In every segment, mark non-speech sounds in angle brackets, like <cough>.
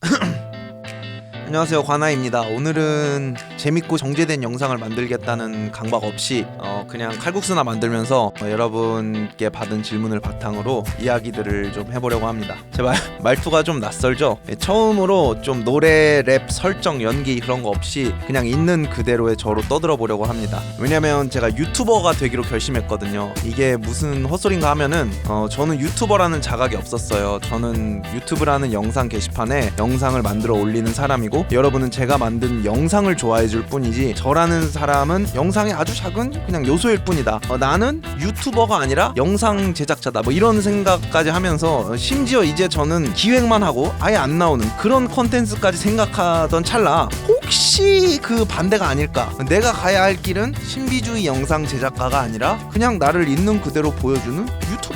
<clears throat> 안녕하세요 관아입니다. 오늘은 재밌고 정제된 영상을 만들겠다는 강박 없이 어, 그냥 칼국수나 만들면서 어, 여러분께 받은 질문을 바탕으로 이야기들을 좀 해보려고 합니다. 제 말, <laughs> 말투가 좀 낯설죠? 예, 처음으로 좀 노래, 랩, 설정, 연기 그런 거 없이 그냥 있는 그대로의 저로 떠들어 보려고 합니다. 왜냐면 제가 유튜버가 되기로 결심했거든요. 이게 무슨 헛소린가 하면은 어, 저는 유튜버라는 자각이 없었어요. 저는 유튜브라는 영상 게시판에 영상을 만들어 올리는 사람이고 여러분은 제가 만든 영상을 좋아해 줄 뿐이지 저라는 사람은 영상의 아주 작은 그냥 요소일 뿐이다. 어, 나는 유튜버가 아니라 영상 제작자다. 뭐 이런 생각까지 하면서 어, 심지어 이제 저는 기획만 하고 아예 안 나오는 그런 컨텐츠까지 생각하던 찰나 혹시 그 반대가 아닐까? 내가 가야 할 길은 신비주의 영상 제작가가 아니라 그냥 나를 있는 그대로 보여주는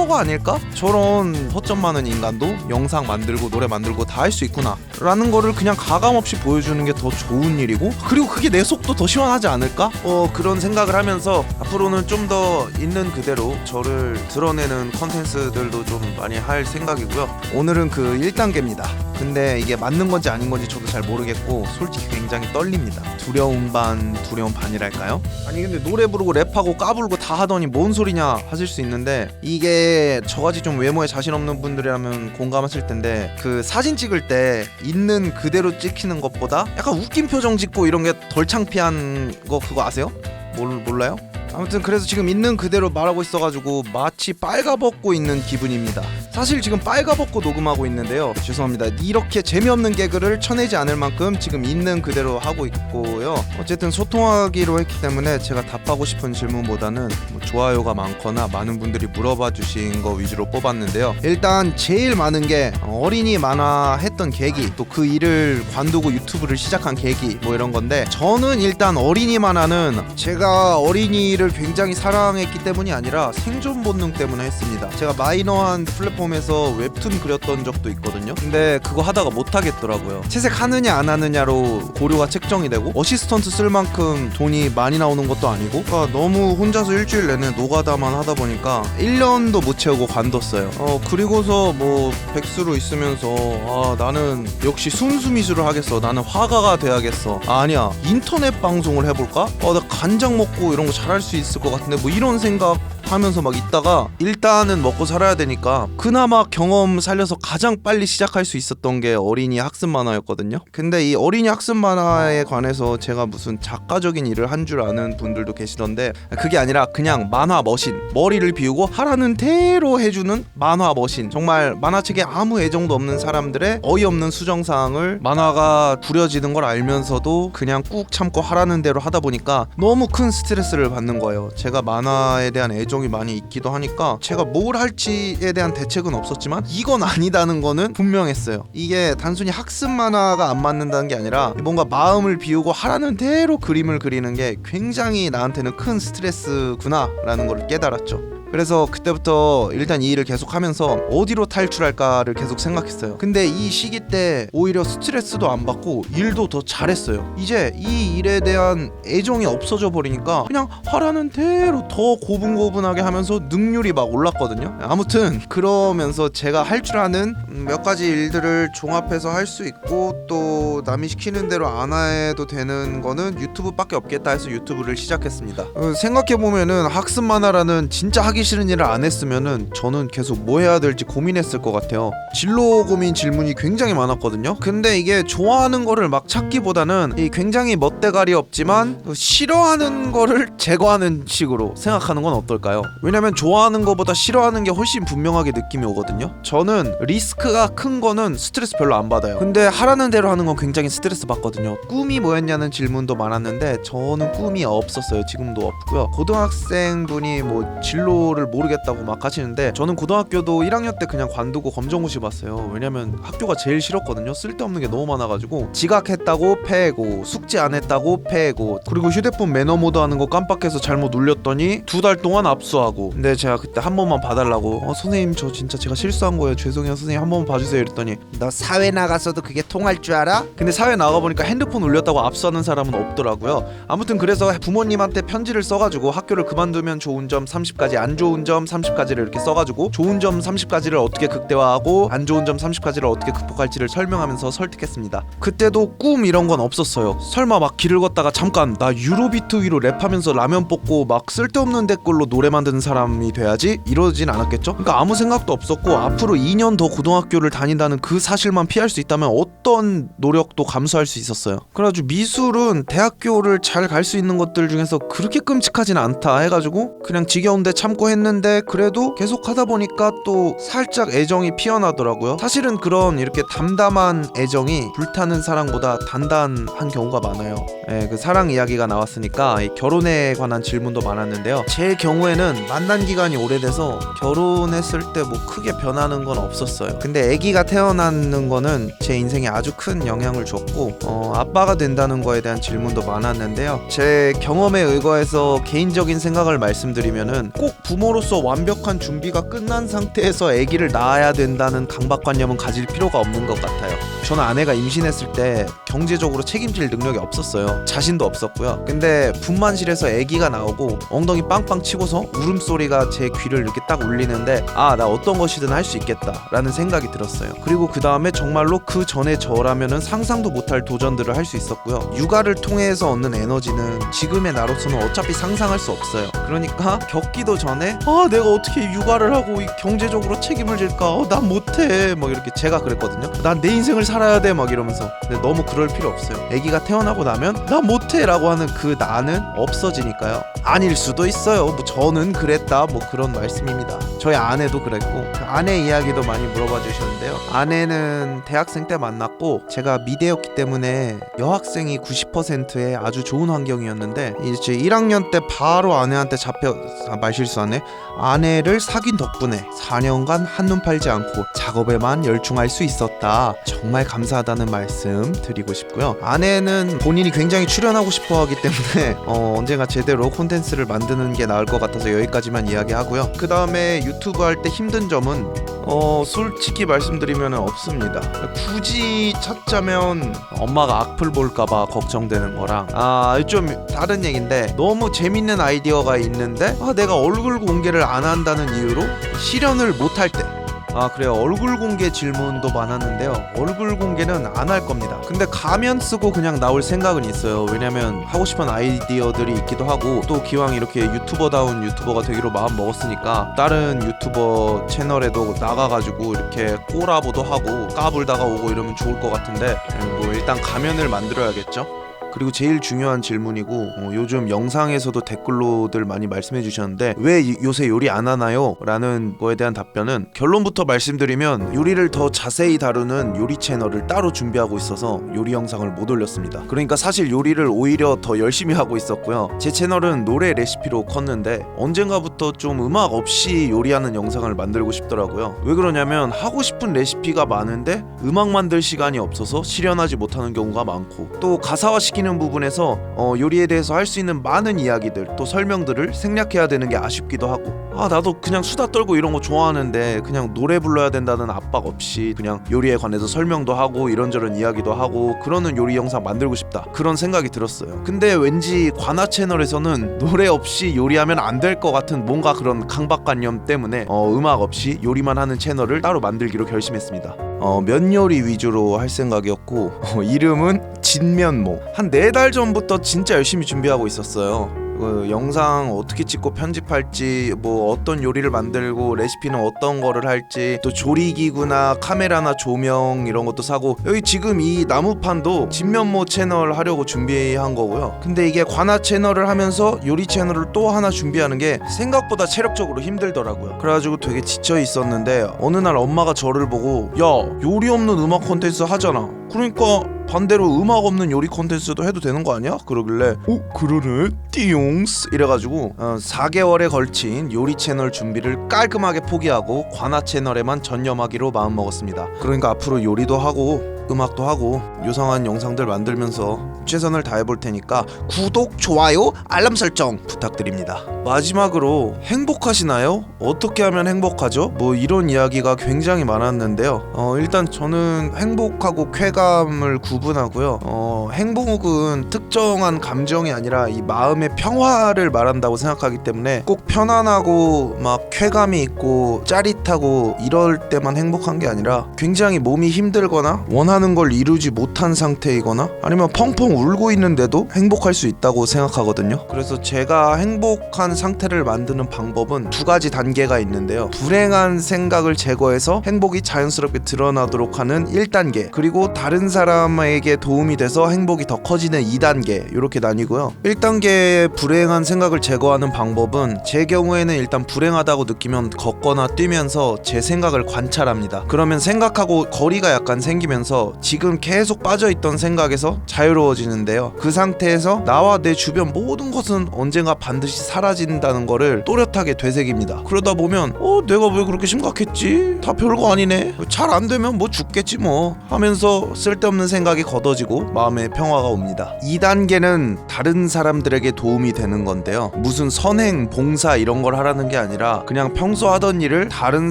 유튜버가 아닐까? 저런 허점 많은 인간도 영상 만들고 노래 만들고 다 할 수 있구나 라는 거를 그냥 가감 없이 보여주는 게 더 좋은 일이고 그리고 그게 내 속도 더 시원하지 않을까? 어 그런 생각을 하면서 앞으로는 좀 더 있는 그대로 저를 드러내는 컨텐츠들도 좀 많이 할 생각이고요 오늘은 그 1단계입니다 근데 이게 맞는 건지 아닌 건지 저도 잘 모르겠고 솔직히 굉장히 떨립니다. 두려움 반 두려움 반이랄까요? 아니 근데 노래 부르고 랩하고 까불고 다 하더니 뭔 소리냐 하실 수 있는데 이게 저같이 좀 외모에 자신 없는 분들이라면 공감하실 텐데 그 사진 찍을 때 있는 그대로 찍히는 것보다 약간 웃긴 표정 짓고 이런 게 덜 창피한 거 그거 아세요? 몰, 몰라요? 아무튼 그래서 지금 있는 그대로 말하고 있어가지고 마치 빨가벗고 있는 기분입니다. 사실 지금 빨가벗고 녹음하고 있는데요. 죄송합니다. 이렇게 재미없는 개그를 쳐내지 않을 만큼 지금 있는 그대로 하고 있고요. 어쨌든 소통하기로 했기 때문에 제가 답하고 싶은 질문보다는 뭐 좋아요가 많거나 많은 분들이 물어봐 주신 거 위주로 뽑았는데요. 일단 제일 많은 게 어린이 만화 했던 계기, 또 그 일을 관두고 유튜브를 시작한 계기 뭐 이런 건데 저는 일단 어린이 만화는 제가 어린이 를 굉장히 사랑했기 때문이 아니라 생존 본능 때문에 했습니다. 제가 마이너한 플랫폼에서 웹툰 그렸던 적도 있거든요. 근데 그거 하다가 못 하겠더라고요. 채색하느냐 안 하느냐로 고려가 책정이 되고 어시스턴트 쓸 만큼 돈이 많이 나오는 것도 아니고 그러니까 너무 혼자서 일주일 내내 노가다만 하다 보니까 1년도 못 채우고 관뒀어요. 어 그리고서 뭐 백수로 있으면서 아 나는 역시 순수 미술을 하겠어. 나는 화가가 돼야겠어. 아, 아니야 인터넷 방송을 해볼까? 어나 간장 먹고 이런 거 잘할 수 있을 것 같은데 뭐 이런 생각 하면서 막 있다가 일단은 먹고 살아야 되니까 그나마 경험 살려서 가장 빨리 시작할 수 있었던 게 어린이 학습 만화였거든요. 근데 이 어린이 학습 만화에 관해서 제가 무슨 작가적인 일을 한 줄 아는 분들도 계시던데 그게 아니라 그냥 만화 머신 머리를 비우고 하라는 대로 해주는 만화 머신 정말 만화책에 아무 애정도 없는 사람들의 어이없는 수정사항을 만화가 부려지는 걸 알면서도 그냥 꾹 참고 하라는 대로 하다 보니까 너무 큰 스트레스를 받는 거예요. 제가 만화에 대한 애정 이 많이 있기도 하니까 제가 뭘 할지에 대한 대책은 없었지만 이건 아니다는 거는 분명했어요. 이게 단순히 학습 만화가 안 맞는다는 게 아니라 뭔가 마음을 비우고 하라는 대로 그림을 그리는 게 굉장히 나한테는 큰 스트레스구나라는 걸 깨달았죠. 그래서 그때부터 일단 이 일을 계속 하면서 어디로 탈출할까를 계속 생각했어요. 근데 이 시기 때 오히려 스트레스도 안 받고 일도 더 잘했어요. 이제 이 일에 대한 애정이 없어져 버리니까 그냥 하라는 대로 더 고분고분하게 하면서 능률이 막 올랐거든요. 아무튼 그러면서 제가 할 줄 아는 몇 가지 일들을 종합해서 할 수 있고 또 남이 시키는 대로 안 해도 되는 거는 유튜브밖에 없겠다 해서 유튜브를 시작했습니다. 어, 생각해 보면은 학습 만화라는 진짜 하기 싫은 일을 안 했으면은 저는 계속 뭐 해야 될지 고민했을 것 같아요. 진로 고민 질문이 굉장히 많았거든요. 근데 이게 좋아하는 거를 막 찾기보다는 이 굉장히 멋대가리 없지만 그 싫어하는 거를 제거하는 식으로 생각하는 건 어떨까요? 왜냐면 좋아하는 거보다 싫어하는 게 훨씬 분명하게 느낌이 오거든요. 저는 리스크가 큰 거는 스트레스 별로 안 받아요. 근데 하라는 대로 하는 건 굉장히 스트레스 받거든요. 꿈이 뭐였냐는 질문도 많았는데 저는 꿈이 없었어요. 지금도 없고요. 고등학생 분이 뭐 진로 를 모르겠다고 막 하시는데 저는 고등학교도 1학년 때 그냥 관두고 검정고시 봤어요. 왜냐면 학교가 제일 싫었거든요. 쓸데없는 게 너무 많아가지고. 지각했다고 패고 숙제 안 했다고 패고. 그리고 휴대폰 매너 모드 하는 거 깜빡해서 잘못 눌렸더니 두 달 동안 압수하고. 근데 제가 그때 한 번만 봐달라고 어 선생님 저 진짜 제가 실수한 거예요. 죄송해요 선생님. 한 번만 봐주세요. 이랬더니 너 사회 나가서도 그게 통할 줄 알아? 근데 사회 나가보니까 핸드폰 울렸다고 압수하는 사람은 없더라고요. 아무튼 그래서 부모님한테 편지를 써가지고 학교를 그만두면 좋은 점 30까지 안 좋은 점 30가지를 이렇게 써가지고 좋은 점 30가지를 어떻게 극대화하고 안 좋은 점 30가지를 어떻게 극복할지를 설명하면서 설득했습니다. 그때도 꿈 이런 건 없었어요. 설마 막 길을 걷다가 잠깐 나 유로비트 위로 랩하면서 라면 뽑고 막 쓸데없는 댓글로 노래 만드는 사람이 돼야지 이러진 않았겠죠? 그러니까 아무 생각도 없었고 앞으로 2년 더 고등학교를 다닌다는 그 사실만 피할 수 있다면 어떤 노력도 감수할 수 있었어요. 그래가지고 미술은 대학교를 잘 갈 수 있는 것들 중에서 그렇게 끔찍하진 않다 해가지고 그냥 지겨운데 참고 했는데 그래도 계속 하다 보니까 또 살짝 애정이 피어나더라고요. 사실은 그런 이렇게 담담한 애정이 불타는 사랑보다 단단한 경우가 많아요. 예, 그 사랑 이야기가 나왔으니까 이 결혼에 관한 질문도 많았는데요. 제 경우에는 만난 기간이 오래돼서 결혼했을 때 뭐 크게 변하는 건 없었어요. 근데 아기가 태어나는 거는 제 인생에 아주 큰 영향을 줬고 어, 아빠가 된다는 거에 대한 질문도 많았는데요. 제 경험에 의거해서 개인적인 생각을 말씀드리면은 꼭 부모 로서 완벽한 준비가 끝난 상태에서 아기를 낳아야 된다는 강박관념은 가질 필요가 없는 것 같아요. 저는 아내가 임신했을 때 경제적으로 책임질 능력이 없었어요. 자신도 없었고요. 근데 분만실에서 아기가 나오고 엉덩이 빵빵 치고서 울음소리가 제 귀를 이렇게 딱 울리는데 아 나 어떤 것이든 할 수 있겠다라는 생각이 들었어요. 그리고 그 다음에 정말로 그 전에 저라면은 상상도 못할 도전들을 할 수 있었고요. 육아를 통해서 얻는 에너지는 지금의 나로서는 어차피 상상할 수 없어요. 그러니까 겪기도 전에 아 내가 어떻게 육아를 하고 이 경제적으로 책임을 질까? 어, 난 못해. 막 이렇게 제가 그랬거든요. 난 내 인생을 살아 야 돼. 막 이러면서. 근데 너무 그럴 필요 없어요. 아기가 태어나고 나면 난 못해 라고 하는 그 나는 없어지니까요. 아닐 수도 있어요. 뭐 저는 그랬다. 뭐 그런 말씀입니다. 저희 아내도 그랬고 그 아내 이야기도 많이 물어봐 주셨는데요. 아내는 대학생 때 만났고 제가 미대였기 때문에 여학생이 90%의 아주 좋은 환경이었는데 이제 1학년 때 바로 아내한테 잡혀 아, 말 실수하네. 아내를 사귄 덕분에 4년간 한눈 팔지 않고 작업에만 열중할 수 있었다. 정말 감사하다는 말씀 드리고 싶고요. 아내는 본인이 굉장히 출연하고 싶어 하기 때문에 <laughs> 어, 언젠가 제대로 콘텐츠를 만드는 게 나을 것 같아서 여기까지만 이야기하고요. 그 다음에 유튜브 할 때 힘든 점은 어 솔직히 말씀드리면 없습니다. 굳이 찾자면 엄마가 악플 볼까봐 걱정되는 거랑 아 좀 다른 얘긴데 너무 재밌는 아이디어가 있는데 아 내가 얼굴 공개를 안 한다는 이유로 실현을 못할 때. 아 그래요. 얼굴 공개 질문도 많았는데요. 얼굴 공개는 안 할 겁니다. 근데 가면 쓰고 그냥 나올 생각은 있어요. 왜냐면 하고 싶은 아이디어들이 있기도 하고 또 기왕 이렇게 유튜버다운 유튜버가 되기로 마음 먹었으니까 다른 유튜버 채널에도 나가가지고 이렇게 꼬라보도 하고 까불다가 오고 이러면 좋을 것 같은데 뭐 일단 가면을 만들어야겠죠 그리고 제일 중요한 질문이고 어, 요즘 영상에서도 댓글로들 많이 말씀해 주셨는데 왜 이- 요새 요리 안 하나요? 라는 거에 대한 답변은 결론부터 말씀드리면 요리를 더 자세히 다루는 요리 채널을 따로 준비하고 있어서 요리 영상을 못 올렸습니다. 그러니까 사실 요리를 오히려 더 열심히 하고 있었고요. 제 채널은 노래 레시피로 컸는데 언젠가부터 좀 음악 없이 요리하는 영상을 만들고 싶더라고요. 왜 그러냐면 하고 싶은 레시피가 많은데 음악 만들 시간이 없어서 실현하지 못하는 경우가 많고 또 가사화 시키 는 부분에서 어, 요리에 대해서 할 수 있는 많은 이야기들 또 설명들을 생략해야 되는 게 아쉽기도 하고. 아 나도 그냥 수다 떨고 이런 거 좋아하는데 그냥 노래 불러야 된다는 압박 없이 그냥 요리에 관해서 설명도 하고 이런저런 이야기도 하고 그러는 요리 영상 만들고 싶다. 그런 생각이 들었어요. 근데 왠지 관아 채널에서는 노래 없이 요리하면 안 될 것 같은 뭔가 그런 강박관념 때문에 어, 음악 없이 요리만 하는 채널을 따로 만들기로 결심했습니다. 어, 면 요리 위주로 할 생각이었고 어, 이름은 진면모. 한네 달 전부터 진짜 열심히 준비하고 있었어요. 그 영상 어떻게 찍고 편집할지 뭐 어떤 요리를 만들고 레시피는 어떤 거를 할지 또 조리기구나 카메라나 조명 이런 것도 사고 여기 지금 이 나무판도 진면모 채널 하려고 준비한 거고요. 근데 이게 관아 채널을 하면서 요리 채널을 또 하나 준비하는 게 생각보다 체력적으로 힘들더라고요. 그래가지고 되게 지쳐 있었는데 어느 날 엄마가 저를 보고 야 요리 없는 음악 콘텐츠 하잖아. 그러니까 반대로 음악 없는 요리 콘텐츠도 해도 되는 거 아니야? 그러길래 오 그러네 띠용스 이래가지고 어, 4개월에 걸친 요리 채널 준비를 깔끔하게 포기하고 관아 채널에만 전념하기로 마음먹었습니다 그러니까 앞으로 요리도 하고 음악도 하고 요상한 영상들 만들면서 최선을 다해 볼 테니까 구독, 좋아요, 알람 설정 부탁드립니다. 마지막으로 행복하시나요? 어떻게 하면 행복하죠? 뭐 이런 이야기가 굉장히 많았는데요. 어, 일단 저는 행복하고 쾌감을 구분하고요. 어, 행복은 특정한 감정이 아니라 이 마음의 평화를 말한다고 생각하기 때문에 꼭 편안하고 막 쾌감이 있고 짜릿하고 이럴 때만 행복한 게 아니라 굉장히 몸이 힘들거나 원하는 걸 이루지 못한 상태이거나 아니면 펑펑 울고 있는데도 행복할 수 있다고 생각하거든요. 그래서 제가 행복한 상태를 만드는 방법은 두 가지 단계가 있는데요. 불행한 생각을 제거해서 행복이 자연스럽게 드러나도록 하는 1단계 그리고 다른 사람에게 도움이 돼서 행복이 더 커지는 2단계 이렇게 나뉘고요. 1단계 불행한 생각을 제거하는 방법은 제 경우에는 일단 불행하다고 느끼면 걷거나 뛰면서 제 생각을 관찰합니다. 그러면 생각하고 거리가 약간 생기면서 지금 계속 빠져있던 생각에서 자유로워지는데요. 그 상태에서 나와 내 주변 모든 것은 언젠가 반드시 사라 진다는 거를 또렷하게 되새깁니다. 그러다 보면 어 내가 왜 그렇게 심각했지? 다 별거 아니네. 잘 안 되면 뭐 죽겠지 뭐 하면서 쓸데없는 생각이 걷어지고 마음의 평화가 옵니다. 2단계는 다른 사람들에게 도움이 되는 건데요. 무슨 선행, 봉사 이런 걸 하라는 게 아니라 그냥 평소 하던 일을 다른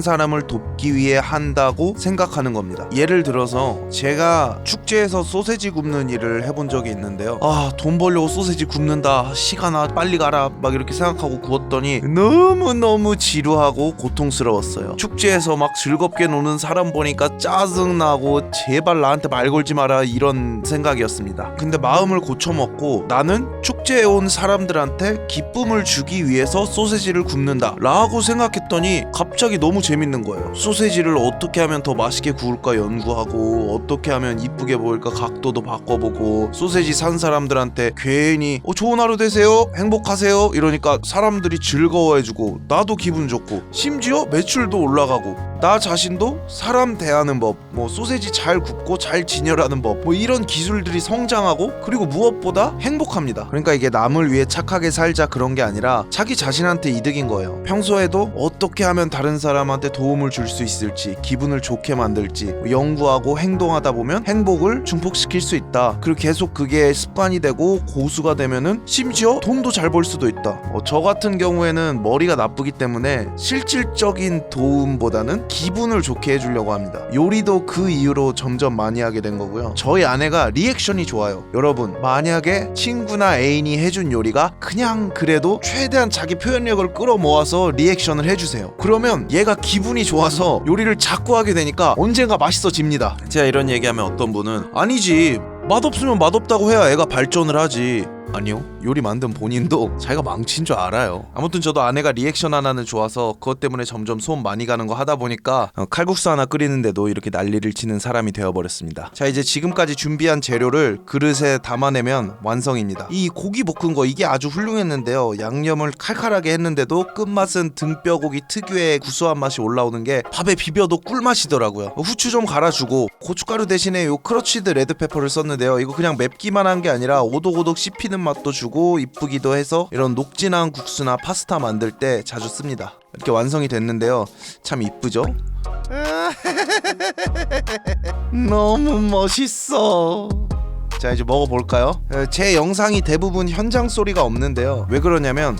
사람을 돕기 위해 한다고 생각하는 겁니다. 예를 들어서 제가 축제에서 소세지 굽는 일을 해본 적이 있는데요. 아, 돈 벌려고 소세지 굽는다. 시간아, 빨리 가라. 막 이렇게 생각 하고 구웠더니 너무너무 지루하고 고통스러웠어요. 축제에서 막 즐겁게 노는 사람 보니까 짜증나고 제발 나한테 말 걸지 마라 이런 생각이었습니다. 근데 마음을 고쳐먹고 나는 축제에 온 사람들한테 기쁨을 주기 위해서 소세지를 굽는다 라고 생각했더니 갑자기 너무 재밌는 거예요. 소세지를 어떻게 하면 더 맛있게 구울까 연구하고 어떻게 하면 이쁘게 보일까 각도도 바꿔보고 소세지 산 사람들한테 괜히 어, 좋은 하루 되세요 행복하세요 이러니까 사람들이 즐거워해주고 나도 기분 좋고 심지어 매출도 올라가고 나 자신도 사람 대하는 법, 뭐 소세지 잘 굽고 잘 진열하는 법, 뭐 이런 기술들이 성장하고 그리고 무엇보다 행복합니다. 그러니까 이게 남을 위해 착하게 살자 그런 게 아니라 자기 자신한테 이득인 거예요. 평소에도 어떻게 하면 다른 사람한테 도움을 줄 수 있을지, 기분을 좋게 만들지 뭐 연구하고 행동하다 보면 행복을 증폭시킬 수 있다. 그리고 계속 그게 습관이 되고 고수가 되면은 심지어 돈도 잘 벌 수도 있다. 어, 저 같은 경우에는 머리가 나쁘기 때문에 실질적인 도움보다는 기분을 좋게 해주려고 합니다. 요리도 그 이후로 점점 많이 하게 된 거고요. 저희 아내가 리액션이 좋아요. 여러분, 만약에 친구나 애인이 해준 요리가 그냥 그래도 최대한 자기 표현력을 끌어모아서 리액션을 해주세요. 그러면 얘가 기분이 좋아서 요리를 자꾸 하게 되니까 언젠가 맛있어집니다. 제가 이런 얘기하면 어떤 분은 아니지 맛없으면 맛없다고 해야 애가 발전을 하지. 아니요. 요리 만든 본인도 자기가 망친 줄 알아요. 아무튼 저도 아내가 리액션 하나는 좋아서 그것 때문에 점점 손 많이 가는 거 하다 보니까 어, 칼국수 하나 끓이는데도 이렇게 난리를 치는 사람이 되어버렸습니다. 자 이제 지금까지 준비한 재료를 그릇에 담아내면 완성입니다. 이 고기 볶은 거 이게 아주 훌륭했는데요. 양념을 칼칼하게 했는데도 끝맛은 등뼈고기 특유의 구수한 맛이 올라오는 게 밥에 비벼도 꿀맛이더라고요. 후추 좀 갈아주고 고춧가루 대신에 요 크러치드 레드페퍼를 썼는데요. 이거 그냥 맵기만 한 게 아니라 오독오독 씹히 는 맛도 주고 이쁘기도 해서 이런 녹진한 국수나 파스타 만들 때 자주 씁니다. 이렇게 완성이 됐는데요. 참 이쁘죠? <laughs> 너무 멋있어. 자 이제 먹어볼까요? 에, 제 영상이 대부분 현장 소리가 없는데요. 왜 그러냐면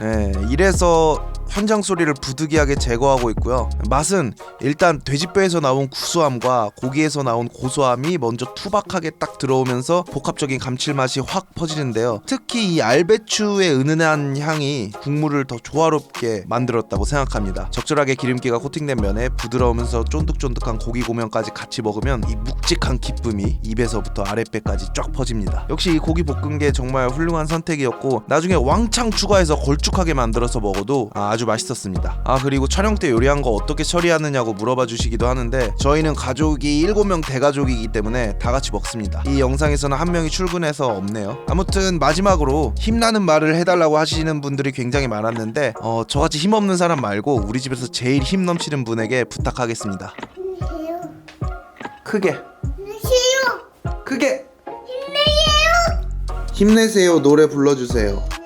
네, 이래서 현장 소리를 부득이하게 제거하고 있고요. 맛은 일단 돼지뼈에서 나온 구수함과 고기에서 나온 고소함이 먼저 투박하게 딱 들어오면서 복합적인 감칠맛이 확 퍼지는데요. 특히 이 알배추의 은은한 향이 국물을 더 조화롭게 만들었다고 생각합니다. 적절하게 기름기가 코팅된 면에 부드러우면서 쫀득쫀득한 고기 고명까지 같이 먹으면 이 묵직한 기쁨이 입에서부터 아랫배까지 쫙 퍼집니다. 역시 이 고기 볶은 게 정말 훌륭한 선택이었고 나중에 왕창 추가해서 걸쭉하게 만들어서 먹어도 아, 아주 맛있었습니다. 아 그리고 촬영 때 요리한 거 어떻게 처리하느냐고 물어봐 주시기도 하는데 저희는 가족이 7명 대가족이기 때문에 다 같이 먹습니다. 이 영상에서는 한 명이 출근해서 없네요. 아무튼 마지막으로 힘나는 말을 해달라고 하시는 분들이 굉장히 많았는데 어, 저같이 힘없는 사람 말고 우리 집에서 제일 힘 넘치는 분에게 부탁하겠습니다. 크게 힘내세요. 크게 힘내세요. 힘내세요 노래 불러주세요.